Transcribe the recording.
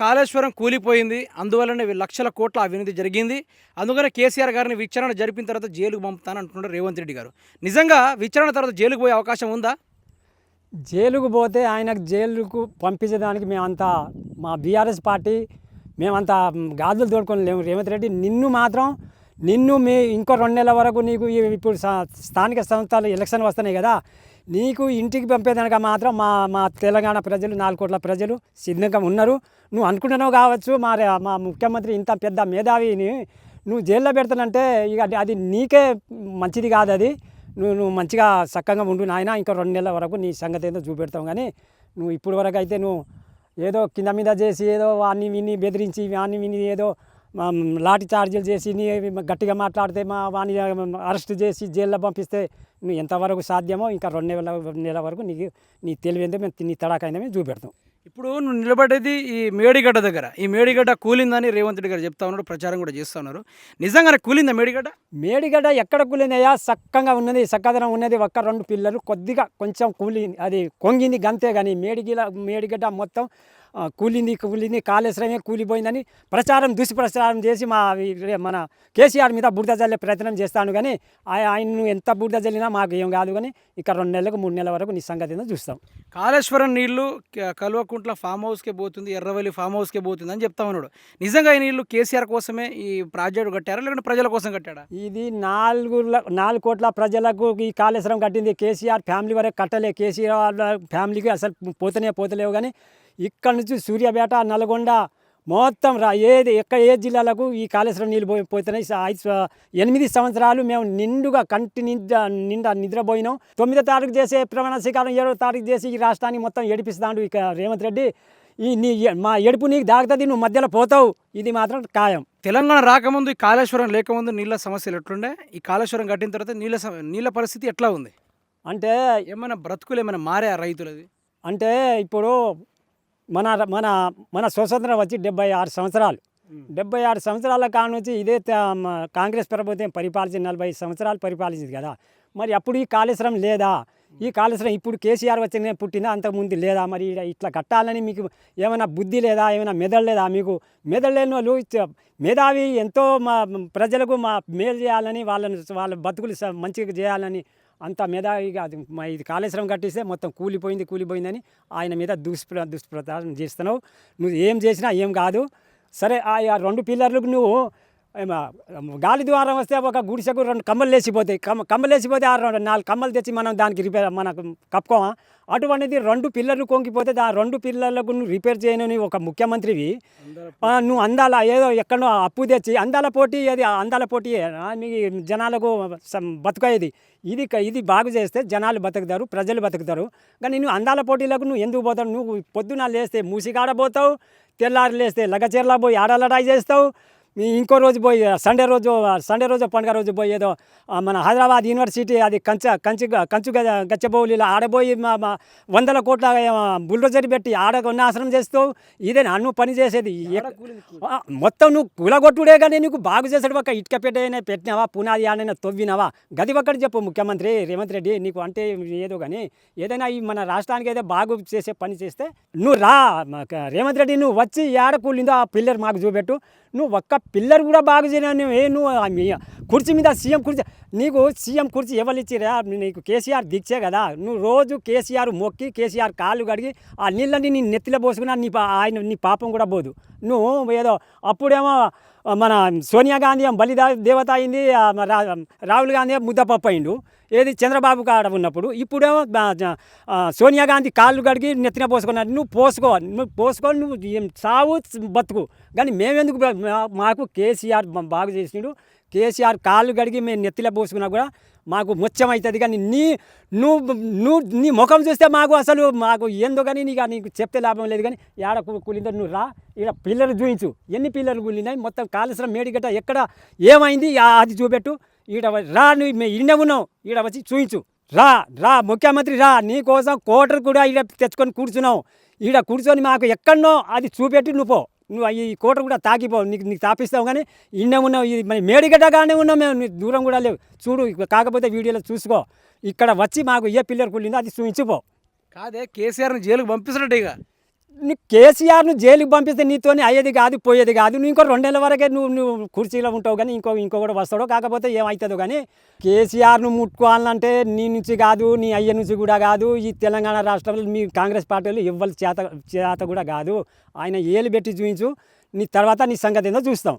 కాళేశ్వరం కూలిపోయింది. అందువల్లనే లక్షల కోట్ల అవినీతి జరిగింది. అందుకనే కేసీఆర్ గారిని విచారణ జరిపిన తర్వాత జైలుకు పంపుతానంటున్నారు రేవంత్ రెడ్డి గారు. నిజంగా విచారణ తర్వాత జైలుకు పోయే అవకాశం ఉందా? జైలుకు పోతే ఆయనకు జైలుకు పంపించడానికి మేమంతా మా బీఆర్ఎస్ పార్టీ మేమంతా గాజులు తోడుకొని లేము. రేవంత్ రెడ్డి నిన్ను మాత్రం నిన్ను మీ ఇంకో రెండు నెలల వరకు నీకు ఇప్పుడు స్థానిక సంస్థలు ఎలక్షన్ వస్తున్నాయి కదా నీకు ఇంటికి పంపేదానికి మాత్రం మా మా తెలంగాణ ప్రజలు నాలుగు కోట్ల ప్రజలు సిద్ధంగా ఉన్నారు. నువ్వు అనుకుంటున్నావు కావచ్చు మా మా ముఖ్యమంత్రి ఇంత పెద్ద మేధావిని నువ్వు జైల్లో పెడతానంటే ఇక అది- అది నీకే మంచిది కాదు అది. నువ్వు నువ్వు మంచిగా చక్కగా ఉండు నాయన ఇంకా రెండు నెలల వరకు నీ సంగతి ఏదో చూపెడతావు కానీ నువ్వు ఇప్పుడు వరకు అయితే నువ్వు ఏదో కింద మీద చేసి ఏదో వాడిని విని బెదిరించి వాడిని విని ఏదో లాఠీ చార్జీలు చేసి నీ గట్టిగా మాట్లాడితే మా వాడిని అరెస్ట్ చేసి జైల్లో పంపిస్తే నువ్వు ఎంతవరకు సాధ్యమో ఇంకా రెండు నెలల నెల వరకు నీకు నీ తెలివిందో మేము నీ తడాకైనా మేము చూపెడతాం. ఇప్పుడు నువ్వు నిలబడేది ఈ మేడిగడ్డ దగ్గర. ఈ మేడిగడ్డ కూలిందని రేవంత్ రెడ్డి గారు చెప్తా ఉన్నారు ప్రచారం కూడా చేస్తూ ఉన్నారు. నిజంగానే కూలిందా మేడిగడ్డ? మేడిగడ్డ ఎక్కడ కూలిందయ్యా? చక్కగా ఉన్నది చక్కదనం ఉన్నది ఒక్క రెండు పిల్లలు కొద్దిగా కొంచెం కూలి అది కొంగింది గంతే కానీ మేడిగిల మేడిగడ్డ మొత్తం కూలింది కూలింది కాళేశ్వరమే కూలిపోయిందని ప్రచారం దుష్ప్రచారం చేసి మా మన కేసీఆర్ మీద బురద జల్లే ప్రయత్నం చేస్తాను కానీ ఆయ- ఆయన ఎంత బురద జల్లినా మాకు ఏం కాదు కానీ ఇక రెండు నెలలకు మూడు నెలల వరకు నీ సంగతి చూస్తాం. కాళేశ్వరం నీళ్ళు కల్వకుంట్ల ఫామ్ హౌస్కే పోతుంది ఎర్రవల్లి ఫామ్ హౌస్కే పోతుంది అని చెప్తా ఉన్నాడు. నిజంగా ఈ నీళ్ళు కేసీఆర్ కోసమే ఈ ప్రాజెక్టు కట్టారా లేకుంటే ప్రజల కోసం కట్టాడా? ఇది నాలుగు నాలుగు కోట్ల ప్రజలకు ఈ కాళేశ్వరం కట్టింది. కేసీఆర్ ఫ్యామిలీ వరకు కట్టలే. కేసీఆర్ ఫ్యామిలీకి అసలు పోతనే పోతలేవు కానీ ఇక్కడ నుంచి సూర్యాపేట నల్గొండ మొత్తం రా ఏది ఎక్కడ ఏ జిల్లాలకు ఈ కాళేశ్వరం నీళ్ళు పోయి పోతున్నాయి. ఎనిమిది సంవత్సరాలు మేము నిండుగా కంటి నిండా నిండా నిద్రపోయినాం. తొమ్మిదో తారీఖు చేసే ప్రమాణ స్వీకారం ఏడో తారీఖు చేసి ఈ రాష్ట్రాన్ని మొత్తం ఏడిపిస్తాడు ఇక రేవంత్ రెడ్డి. ఈ నీ మా ఏడుపు నీకు దాగుతుంది నువ్వు మధ్యలో పోతావు. ఇది మాత్రం ఖాయం. తెలంగాణ రాకముందు ఈ కాళేశ్వరం లేకముందు నీళ్ళ సమస్యలు ఎట్లుండే? ఈ కాళేశ్వరం కట్టిన తర్వాత నీళ్ళ నీళ్ళ పరిస్థితి ఎట్లా ఉంది? అంటే ఏమైనా బ్రతుకులు ఏమైనా మారే రైతులది? అంటే ఇప్పుడు మన మన మన స్వతంత్రం వచ్చి డెబ్బై ఆరు సంవత్సరాలు. డెబ్బై ఆరు సంవత్సరాల కాడ నుంచి ఇదే కాంగ్రెస్ ప్రభుత్వం పరిపాలించి నలభై సంవత్సరాలు పరిపాలించింది కదా. మరి అప్పుడు ఈ కాళేశ్వరం లేదా? ఈ కాళేశ్వరం ఇప్పుడు కేసీఆర్ వచ్చిన పుట్టిందా అంతకుముందు లేదా? మరి ఇట్లా కట్టాలని మీకు ఏమైనా బుద్ధి లేదా? ఏమైనా మెదడు లేదా? మీకు మెదడు లేని వాళ్ళు మేధావి ఎంతో మా ప్రజలకు మా మేలు చేయాలని వాళ్ళని వాళ్ళ బతుకులు మంచిగా చేయాలని అంత మేధావిగా అది మా ఇది కాళేశ్వరం కట్టిస్తే మొత్తం కూలిపోయింది కూలిపోయిందని ఆయన మీద దుష్ప్ర దుష్ప్రచారం చేస్తున్నావు. నువ్వు ఏం చేసినా ఏం కాదు. సరే ఆ రెండు పిల్లర్లకు నువ్వు గాలి ద్వారం వస్తే ఒక గుడిసెకు రెండు కమ్మలు లేచిపోతాయి. కమ్మ కమ్మలు లేచిపోతే ఆ రెండు నాలుగు కమ్మలు తెచ్చి మనం దానికి రిపేర్ మనకు కప్పుకోమా? అటువంటిది రెండు పిల్లర్లు కొంగిపోతే ఆ రెండు పిల్లర్లకు నువ్వు రిపేర్ చేయనని ఒక ముఖ్యమంత్రివి. నువ్వు అందాల ఏదో ఎక్కడో అప్పు తెచ్చి అందాల పోటీ అది అందాల పోటీ మీకు జనాలకు బతుకయ్యేది. ఇది ఇది బాగు చేస్తే జనాలు బతుకుతారు ప్రజలు బతుకుతారు. కానీ నువ్వు అందాల పోటీలకు నువ్వు ఎందుకు పోతావు? నువ్వు పొద్దున లేస్తే మూసికాడ పోతావు తెల్లారి లేస్తే లగచీరలా పోయి ఆడలడాయి చేస్తావు ఇంకో రోజు పోయి సండే రోజు సండే రోజు పండుగ రోజు పోయి ఏదో మన హైదరాబాద్ యూనివర్సిటీ అది కంచ కంచి కంచు గచ్చబౌలిలో ఆడబోయి వందల కోట్ల బుల్డోజర్ పెట్టి ఆడ నాశనం చేస్తావు ఇదే నువ్వు పని చేసేది? మొత్తం నువ్వు కూలగొట్టుడే కానీ నీకు బాగు చేసాడు ఒక ఇటుక పెట్టైనా పెట్టినావా? పునాది ఆడైనా తవ్వినావా? గది ఒక్కటి చెప్పు ముఖ్యమంత్రి రేవంత్ రెడ్డి నీకు అంటే ఏదో కానీ ఏదైనా ఈ మన రాష్ట్రానికి అయితే బాగు చేసే పని చేస్తే నువ్వు రా. రేవంత్ రెడ్డి నువ్వు వచ్చి ఏడ కూలిందో ఆ పిల్లర్ మాకు చూపెట్టు. నువ్వు ఒక్క పిల్లర్ కూడా బాగు చేయను నువ్వు ఏ నువ్వు ఆ కుర్చీ మీద సీఎం కుర్చీ నీకు సీఎం కుర్చీ ఎవరు ఇచ్చిరా నీకు కేసీఆర్ దీక్షే కదా. నువ్వు రోజు కేసీఆర్ మొక్కి కేసీఆర్ కాళ్ళు కడిగి ఆ నీళ్ళని నీ నెత్తిలో పోసుకున్నా నీ పా- ఆయన నీ పాపం కూడా పోదు. నువ్వు ఏదో అప్పుడేమో మన సోనియా గాంధీ బలి బలిదా దేవత అయింది రాహుల్ గాంధీ ఏమో ముద్దపప్పు అయిండు. ఏది చంద్రబాబు కాడ ఉన్నప్పుడు ఇప్పుడేమో సోనియా గాంధీ కాళ్ళు కడిగి నెత్తిన పోసుకున్నారు నువ్వు పోసుకో నువ్వు పోసుకో నువ్వు ఏం సావు బతుకు. కానీ మేమెందుకు మాకు కేసీఆర్ బాగు చేసిండు. కేసీఆర్ కాళ్ళు కడిగి మేము నెత్తిలో పోసుకున్నా కూడా మాకు ముత్యమవుతుంది కానీ నీ నువ్వు నువ్వు నీ ముఖం చూస్తే మాకు అసలు మాకు ఏందో కానీ నీకు నీకు చెప్తే లాభం లేదు కానీ ఏడ కూలిందో నువ్వు రా ఇక్కడ పిల్లలు చూపించు ఎన్ని పిల్లలు కూలినాయి? మొత్తం కాళేశ్వరం మేడిగట్ట ఎక్కడ ఏమైంది? అది చూపెట్టు. ఈడ రా నువ్వు మేము ఈడ ఉన్నావు ఈడ వచ్చి చూపించు రా రా ముఖ్యమంత్రి రా నీ కోసం కోటర్ కూడా ఈడ తెచ్చుకొని కూర్చున్నావు ఈడ కూర్చొని మాకు ఎక్కడనో అది చూపెట్టి నువ్వు పో. నువ్వు ఈ కోట కూడా తాకిపోవు. నీకు నీకు తాపిస్తావు కానీ ఇన్న ఉన్నావు. ఇది మరి మేడిగడ్డగానే ఉన్నావు మేము. నీ దూరం కూడా లేవు. చూడు కాకపోతే వీడియోలో చూసుకో. ఇక్కడ వచ్చి మాకు ఏ పిల్లర్ కుళ్ళిందో అది చూపించిపో. కాదే కేసీఆర్ని జైలుకు పంపిస్తున్నట్టు ఇక. కేసీఆర్ను జైలుకి పంపిస్తే నీతోని అయ్యేది కాదు పోయేది కాదు. నువ్వు ఇంకో రెండేళ్ళ వరకే నువ్వు నువ్వు కుర్చీలో ఉంటావు కానీ ఇంకో ఇంకో కూడా వస్తాడో కాకపోతే ఏమవుతుందో కానీ కేసీఆర్ను ముట్టుకోవాలంటే నీ నుంచి కాదు నీ అయ్య నుంచి కూడా కాదు ఈ తెలంగాణ రాష్ట్రంలో మీ కాంగ్రెస్ పార్టీలు ఇవ్వాలి చేత చేత కూడా కాదు. ఆయన ఏలు పెట్టి చూపించు నీ తర్వాత నీ సంగతి ఏందో చూస్తాం.